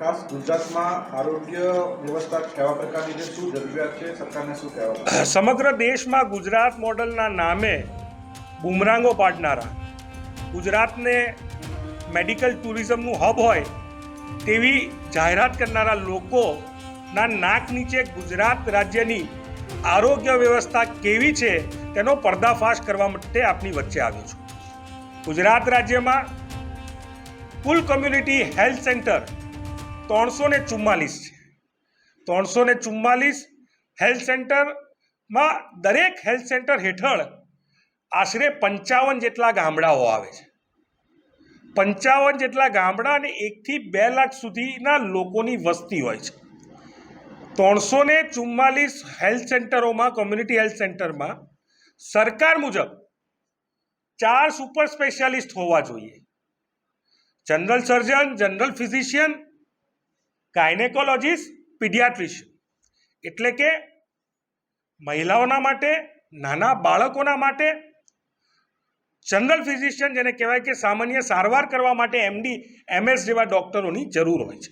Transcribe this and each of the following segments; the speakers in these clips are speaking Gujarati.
ખાસ ગુજરાતમાં આરોગ્ય વ્યવસ્થા કેવા પ્રકારની છે, શું જરૂરિયાત છે, સરકારને શું કહેવા સમગ્ર દેશમાં ગુજરાત મોડલના નામે બુમરાંગો પાડનારા, ગુજરાતને મેડિકલ ટુરિઝમનું હબ હોય તેવી જાહેરાત કરનારા લોકોના નાક નીચે ગુજરાત રાજ્યની આરોગ્ય વ્યવસ્થા કેવી છે, તેનો પર્દાફાશ કરવા માટે આપની વચ્ચે આવ્યો છું. ગુજરાત રાજ્યમાં કુલ કમ્યુનિટી હેલ્થ સેન્ટર ત્રણસો ને ચુમ્માલીસ છે. ત્રણસો ને ચુમ્માલીસ હેલ્થ સેન્ટરમાં દરેક હેલ્થ સેન્ટર હેઠળ આશરે પંચાવન જેટલા ગામડાઓ આવે છે. પંચાવન જેટલા ગામડા અને એકથી બે લાખ સુધીના લોકોની વસ્તી હોય છે. ત્રણસો ને ચુમ્માલીસ હેલ્થ સેન્ટરોમાં, કોમ્યુનિટી હેલ્થ સેન્ટરમાં સરકાર મુજબ ચાર સુપર સ્પેશિયાલિસ્ટ હોવા જોઈએ. General surgeon, general physician gynaecologist, paediatrician. એટલે કે મહિલાઓના માટે, નાના બાળકોના માટે, જનરલ ફિઝિશિયન જેને કહેવાય કે સામાન્ય સારવાર કરવા માટે એમડી એમએસ જેવા ડૉક્ટરોની જરૂર હોય છે.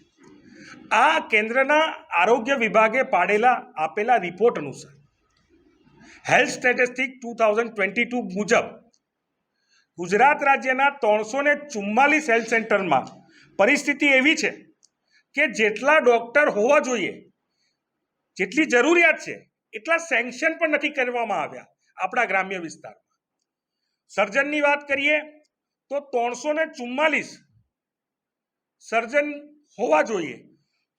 આ કેન્દ્રના આરોગ્ય વિભાગે પાડેલા, આપેલા રિપોર્ટ અનુસાર, health statistic two thousand twenty two મુજબ, ગુજરાત રાજ્યના ત્રણસો ને ચુમ્માલીસ હેલ્થ સેન્ટરમાં પરિસ્થિતિ એવી છે કે જેટલા ડૉક્ટર હોવા જોઈએ, જેટલી જરૂરિયાત છે, એટલા સેન્કશન પણ નથી કરવામાં આવ્યા આપણા ગ્રામ્ય વિસ્તારમાં. સર્જનની વાત કરીએ તો ત્રણસો ને ચુમ્માલીસ સર્જન હોવા જોઈએ.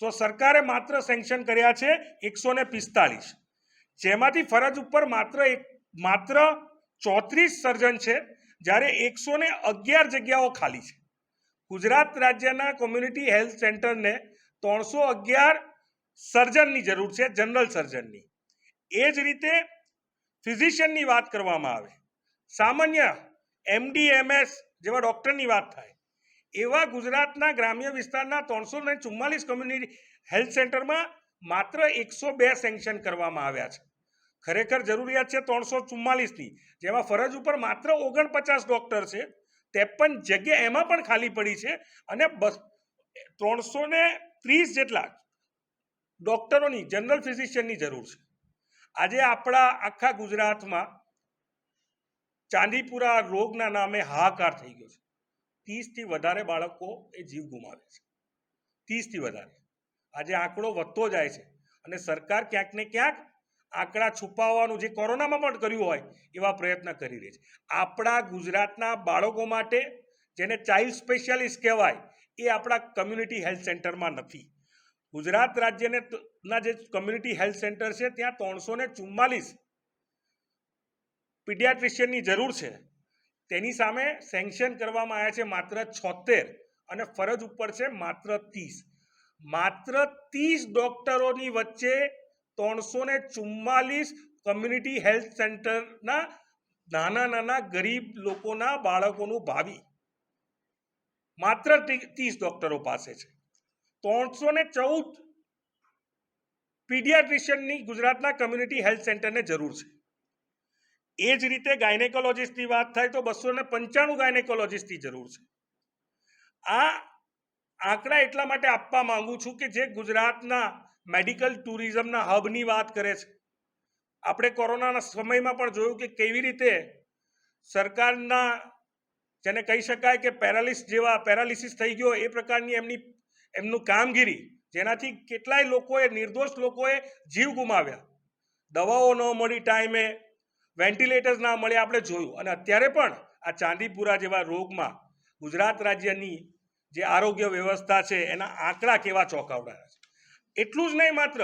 તો સરકારે માત્ર સેન્કશન કર્યા છે એકસો ને પિસ્તાલીસ. જેમાંથી ફરજ ઉપર માત્ર એક, માત્ર ચોત્રીસ સર્જન છે, જ્યારે એકસો ને અગિયાર જગ્યાઓ ખાલી છે. ગુજરાત રાજ્યના કોમ્યુનિટી હેલ્થ સેન્ટરને ત્રણસો અગિયાર સર્જનની જરૂર છે જનરલ સર્જનની એ જ રીતે ફિઝિશિયનની વાત કરવામાં આવે. સામાન્ય એમડી એમએસ જેવા ડૉક્ટરની વાત થાય. એવા ગુજરાતના ગ્રામ્ય વિસ્તારના ત્રણસો ને ચુમ્માલીસ કોમ્યુનિટી હેલ્થ સેન્ટરમાં માત્ર એકસો બે સેન્કશન કરવામાં આવ્યા છે. ખરેખર જરૂરિયાત છે ત્રણસો ચુમ્માલીસની. જેમાં ફરજ ઉપર માત્ર ઓગણપચાસ ડૉક્ટર છે. ત્રેપન જગ્યા એમાં પણ ખાલી પડી છે અને બસ ત્રણસો ને ત્રીસ જેટલા ડૉક્ટરોની, જનરલ ફિઝિશિયનની જરૂર છે. આજે આપણા આખા ગુજરાતમાં ચાંદીપુરા રોગના નામે હાહાકાર થઈ ગયો છે. ત્રીસથી વધારે બાળકો એ જીવ ગુમાવે છે. ત્રીસથી વધારે. આજે આંકડો વધતો જાય છે અને સરકાર ક્યાંક ને ક્યાંક આંકડા છુપાવવાનું જે કોરોનામાં પણ કર્યું હોય, એવા પ્રયત્ન કરી રહી છે. આપણા ગુજરાતના બાળકો માટે જેને ચાઇલ્ડ સ્પેશિયાલિસ્ટ કહેવાય, એ આપણા કમ્યુનિટી હેલ્થ સેન્ટરમાં નથી. ગુજરાત રાજ્યને ના જે કમ્યુનિટી હેલ્થ સેન્ટર છે, ત્યાં ત્રણસો ને ચુમ્માલીસ પીડિયાટ્રિશિયનની જરૂર છે. તેની સામે સેન્કશન કરવામાં આવ્યા છે માત્ર છોતેર અને ફરજ ઉપર છે માત્ર ત્રીસ. માત્ર ત્રીસ ડોક્ટરોની વચ્ચે ત્રણસો ને ચુમ્માલીસ કમ્યુનિટી હેલ્થ સેન્ટરના નાના નાના ગરીબ લોકોના બાળકોનું ભાવિ. માત્ર ત્રીસ ડોક્ટરો પાસે છે. ત્રણસો ને ચૌદ પીડિયાટ્રિશિયનની ગુજરાતના કમ્યુનિટી હેલ્થ સેન્ટરને જરૂર છે. એ જ રીતે ગાયનેકોલોજીસ્ટની વાત થાય તો બસો ને પંચાણું ગાયનેકોલોજીસ્ટની જરૂર છે. આ આંકડા એટલા માટે આપવા માંગુ છું કે જે ગુજરાતના મેડિકલ ટુરિઝમના હબની વાત કરે છે. આપણે કોરોનાના સમયમાં પણ જોયું કે કેવી રીતે સરકારના, જેને કહી શકાય કે પેરાલિસ જેવા, પેરાલિસિસ થઈ ગયો, એ પ્રકારની એમની, એમનું કામગીરી, જેનાથી કેટલાય લોકોએ, નિર્દોષ લોકોએ જીવ ગુમાવ્યા. દવાઓ ન મળી ટાઈમે, વેન્ટિલેટર્સ ના મળે આપણે જોયું. અને અત્યારે પણ આ ચાંદીપુરા જેવા રોગમાં ગુજરાત રાજ્યની જે આરોગ્ય વ્યવસ્થા છે, એના આંકડા કેવા ચોંકાવડાયા છે. એટલું જ નહીં માત્ર.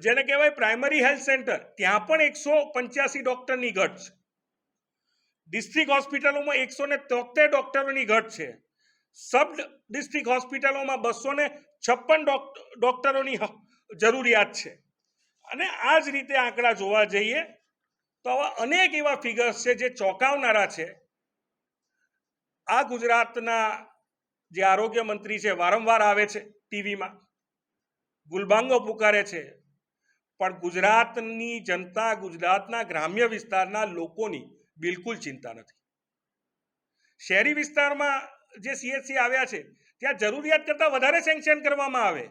જેને કહેવાય પ્રાઇમરી હેલ્થ સેન્ટર ત્યાં પણ એકસો પંચ્યાસી ડૉક્ટરની ઘટ છે. ડિસ્ટ્રિક્ટ હોસ્પિટલોમાં એકસો ને તોતેર ડૉક્ટરોની ઘટ છે. સબ ડિસ્ટ્રિક્ટ હોસ્પિટલોમાં બસો ને છપ્પન ડૉક્ટરોની જરૂરિયાત છે. અને આ જ રીતે આંકડા જોવા જઈએ, તો આવા અનેક એવા ફિગર્સ છે જે ચોંકાવનારા છે. આ ગુજરાતના જે આરોગ્ય મંત્રી છે, વારંવાર આવે છે ટીવીમાં. ગુલબાંગો પુકારે છે. પણ ગુજરાતની જનતા, ગુજરાતના ગ્રામ્ય વિસ્તારના લોકોની બિલકુલ ચિંતા નથી. શહેરી વિસ્તારમાં જે સીએચસી આવ્યા છે, ત્યાં જરૂરિયાત કરતાં વધારે સેન્કશન કરવામાં આવે.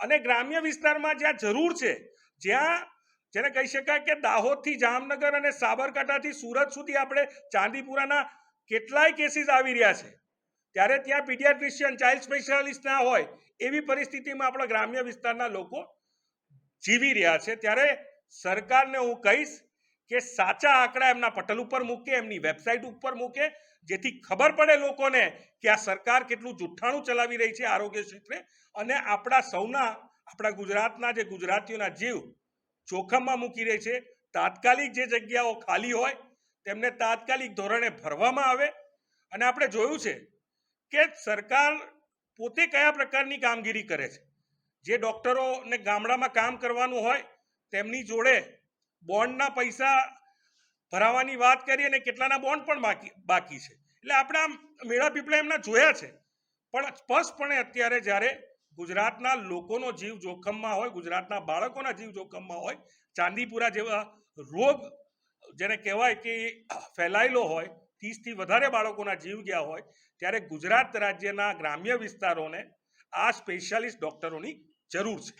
અને ગ્રામ્ય વિસ્તારમાં જ્યાં જરૂર છે, જ્યાં, જેને કહી શકાય કે દાહોદથી જામનગર અને સાબરકાંઠાથી સુરત સુધી આપણે ચાંદીપુરાના કેટલાય કેસીસ આવી રહ્યા છે. ત્યારે ત્યાં પીડિયાટ્રિશિયન ચાઇલ્ડ સ્પેશિયાલિસ્ટ ના હોય એવી પરિસ્થિતિમાં આપણા ગ્રામ્ય વિસ્તારના લોકો જીવી રહ્યા છે. ત્યારે સરકારને હું કહીશ કે સાચા આંકડા એમના પટલ ઉપર મૂકે, એમની વેબસાઇટ ઉપર મૂકે, જેથી ખબર પડે લોકોને કે આ સરકાર કેટલું જુઠ્ઠાણું ચલાવી રહી છે આરોગ્ય ક્ષેત્રે. અને આપણા સૌના, આપણા ગુજરાતના જે ગુજરાતીઓના જીવ જોખમમાં મૂકી રહી છે. તાત્કાલિક જે જગ્યાઓ ખાલી હોય, તેમને તાત્કાલિક ધોરણે ભરવામાં આવે. અને આપણે જોયું છે કે સરકાર પોતે કયા પ્રકારની કામગીરી કરે છે? જે ડૉક્ટરોને ગામડામાં કામ કરવાનું હોય, તેમની જોડે બોન્ડના પૈસા ભરાવાની વાત કરી અને કેટલાના બોન્ડ પણ બાકી બાકી છે. એટલે આપણે આમ મેળા પીપળા એમના જોયા છે. પણ સ્પષ્ટપણે અત્યારે જ્યારે ગુજરાતના લોકોનો જીવ જોખમમાં હોય, ગુજરાતના બાળકોના જીવ જોખમમાં હોય, ચાંદીપુરા જેવા રોગ, જેને કહેવાય કે ફેલાયેલો હોય ત્રીસથી વધારે બાળકોના જીવ ગયા હોય ત્યારે ગુજરાત રાજ્યના ગ્રામ્ય વિસ્તારોને આ સ્પેશિયાલિસ્ટ ડોક્ટરોની જરૂર છે.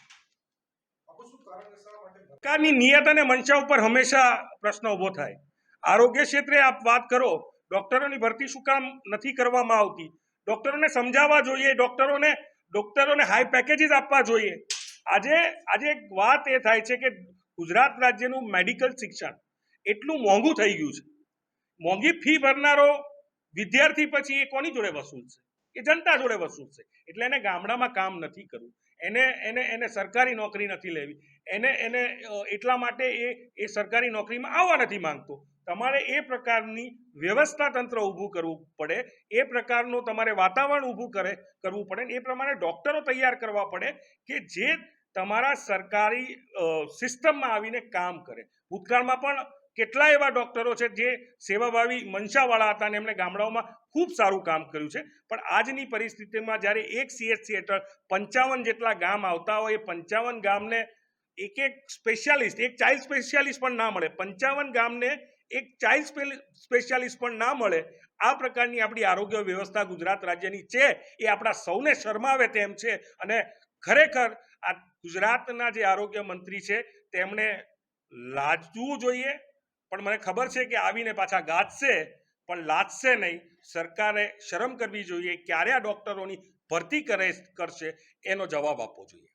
સરકારની નિયત અને મંશા ઉપર હંમેશા પ્રશ્ન ઊભો થાય. આરોગ્ય ક્ષેત્રે આપ વાત કરો ડોક્ટરોની ભરતી શું કામ નથી કરવામાં આવતી? ડોક્ટરોને સમજાવવા જોઈએ ડોક્ટરોને ડોક્ટરોને હાઈ પેકેજીસ આપવા જોઈએ. આજે આજે એક વાત એ થાય છે કે ગુજરાત રાજ્યનું મેડિકલ શિક્ષણ એટલું મોંઘું થઈ ગયું છે. મોંઘી ફી ભરનારો વિદ્યાર્થી પછી એ કોની જોડે વસૂલશે એ જનતા જોડે વસૂલશે એટલે એને ગામડામાં કામ નથી કરવું. એને એને એને સરકારી નોકરી નથી લેવી. એને એને એટલા માટે એ એ સરકારી નોકરીમાં આવવા નથી માંગતો. તમારે એ પ્રકારની વ્યવસ્થા તંત્ર ઊભું કરવું પડે. એ પ્રકારનું તમારે વાતાવરણ ઊભું કરે, કરવું પડે. એ પ્રમાણે ડૉક્ટરો તૈયાર કરવા પડે કે જે તમારા સરકારી સિસ્ટમમાં આવીને કામ કરે. ભૂતકાળમાં પણ કેટલા એવા ડૉક્ટરો છે જે સેવાભાવી મનસાવાળા હતા અને એમણે ગામડાઓમાં ખૂબ સારું કામ કર્યું છે. પણ આજની પરિસ્થિતિમાં જ્યારે એક સીએચસી હેઠળ પંચાવન જેટલા ગામ આવતા હોય, એ પંચાવન ગામને એક એક સ્પેશિયાલિસ્ટ એક ચાઇલ્ડ સ્પેશિયાલિસ્ટ પણ ના મળે. પંચાવન ગામને એક ચાઇલ્ડ સ્પેશિયાલિસ્ટ પણ ના મળે. આ પ્રકારની આપણી આરોગ્ય વ્યવસ્થા ગુજરાત રાજ્યની છે, એ આપણા સૌને શરમાવે તેમ છે. અને ખરેખર આ ગુજરાતના જે આરોગ્ય મંત્રી છે, તેમણે લાજવું જોઈએ પણ મને ખબર છે કે આવીને પાછા ગાજશે, પણ લાજશે નહીં. સરકારે શરમ કરવી જોઈએ ક્યારે આ ડૉક્ટરોની ભરતી કરે, કરશે? એનો જવાબ આપવો જોઈએ.